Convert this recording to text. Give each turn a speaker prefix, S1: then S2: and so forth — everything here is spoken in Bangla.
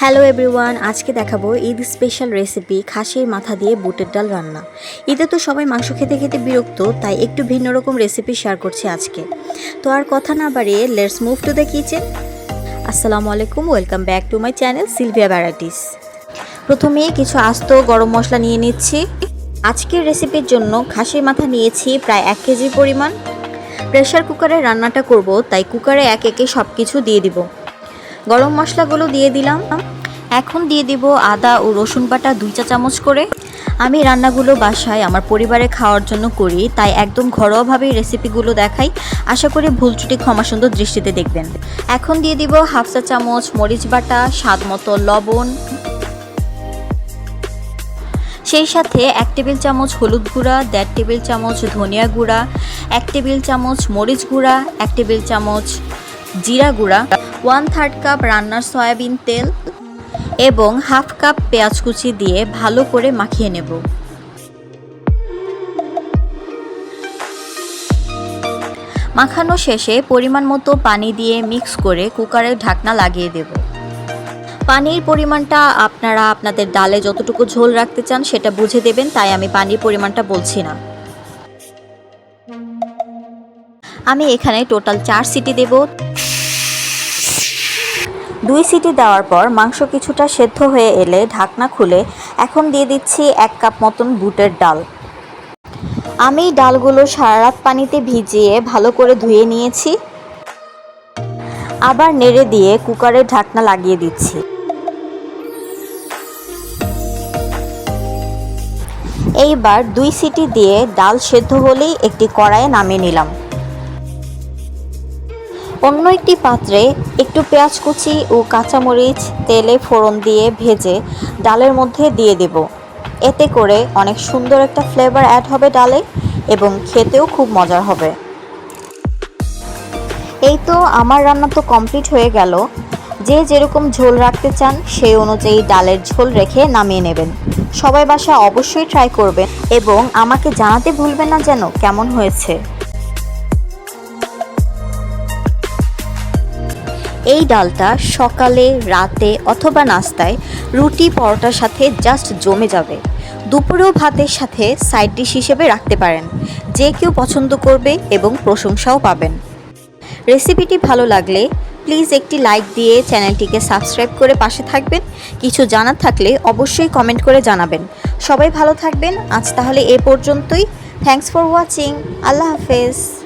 S1: হ্যালো এভরিওয়ান আজকে দেখাবো ঈদ স্পেশাল রেসিপি খাসির মাথা দিয়ে বুটের ডাল রান্না। ঈদে তো সবাই মাংস খেতে খেতে বিরক্ত, তাই একটু ভিন্ন রকম রেসিপি শেয়ার করছি আজকে। তো আর কথা না বাড়িয়ে let's move to the kitchen আসসালামু আলাইকুম welcome back to my channel Sylvia varieties প্রথমে কিছু আস্ত গরম মশলা নিয়ে নিচ্ছি। আজকের রেসিপির জন্য খাসির মাথা নিয়েছি প্রায় এক কেজি পরিমাণ। প্রেশার কুকারে রান্নাটা করব, তাই কুকারে এক একে সব কিছু দিয়ে দিব। গরম মশলাগুলো দিয়ে দিলাম। এখন দিয়ে দিব আদা ও রসুন বাটা দুই চা চামচ করে। আমি রান্নাগুলো বাসায় আমার পরিবারে খাওয়ার জন্য করি, তাই একদম ঘরোয়াভাবেই রেসিপিগুলো দেখাই। আশা করি ভুল ত্রুটি ক্ষমা সুন্দর দৃষ্টিতে দেখবেন। এখন দিয়ে দিব হাফ চা চামচ মরিচ বাটা, স্বাদ মতো লবণ। সেই সাথে এক টেবিল চামচ হলুদ গুঁড়া, দেড় টেবিল চামচ ধনিয়া গুঁড়া, এক টেবিল চামচ মরিচ গুঁড়া, এক টেবিল চামচ জিরা গুঁড়া। ওয়ান থার্ড কাপ রান্নার সয়াবিন তেল এবং হাফ কাপ পেঁয়াজ কুচি দিয়ে ভালো করে মাখিয়ে নেব। মাখানো শেষে পরিমাণ মতো পানি দিয়ে মিক্স করে কুকারে ঢাকনা লাগিয়ে দেব। পানির পরিমাণটা আপনারা আপনাদের ডালে যতটুকু ঝোল রাখতে চান সেটা বুঝে দেবেন, তাই আমি পানির পরিমাণটা বলছি না। আমি এখানে টোটাল চার সিটি দেব। দুই সিটি দেওয়ার পর মাংস কিছুটা সেদ্ধ হয়ে এলে ঢাকনা খুলে এখন দিয়ে দিচ্ছি এক কাপ মতন বুটের ডাল। আমি ডালগুলো সারা রাত পানিতে ভিজিয়ে ভালো করে ধুয়ে নিয়েছি। আবার নেড়ে দিয়ে কুকারের ঢাকনা লাগিয়ে দিচ্ছি। এইবার দুই সিটি দিয়ে ডাল সেদ্ধ হলেই একটি কড়াইয়ে নামিয়ে নিলাম। অন্য একটি পাত্রে একটু পেঁয়াজ কুচি ও কাঁচামরিচ, তেলে ফোড়ন দিয়ে ভেজে ডালের মধ্যে দিয়ে দেব। এতে করে অনেক সুন্দর একটা ফ্লেভার অ্যাড হবে ডালে এবং খেতেও খুব মজার হবে। এই তো আমার রান্না তো কমপ্লিট হয়ে গেল। যে যেরকম ঝোল রাখতে চান সেই অনুযায়ী ডালের ঝোল রেখে নামিয়ে নেবেন। সবাই বাসা অবশ্যই ট্রাই করবেন এবং আমাকে জানাতে ভুলবেন না যেন কেমন হয়েছে। এই ডালটা সকালে, রাতে অথবা নাস্তায় রুটি, পরোটার সাথে জাস্ট জমে যাবে। দুপুরেও ভাতের সাথে সাইড ডিশ হিসেবে রাখতে পারেন। যে কেউ পছন্দ করবে এবং প্রশংসাও পাবেন। রেসিপিটি ভালো লাগলে প্লিজ একটি লাইক দিয়ে চ্যানেলটিকে সাবস্ক্রাইব করে পাশে থাকবেন। কিছু জানার থাকলে অবশ্যই কমেন্ট করে জানাবেন। সবাই ভালো থাকবেন। আজ তাহলে এ পর্যন্তই। থ্যাংকস ফর ওয়াচিং আল্লাহ হাফেজ।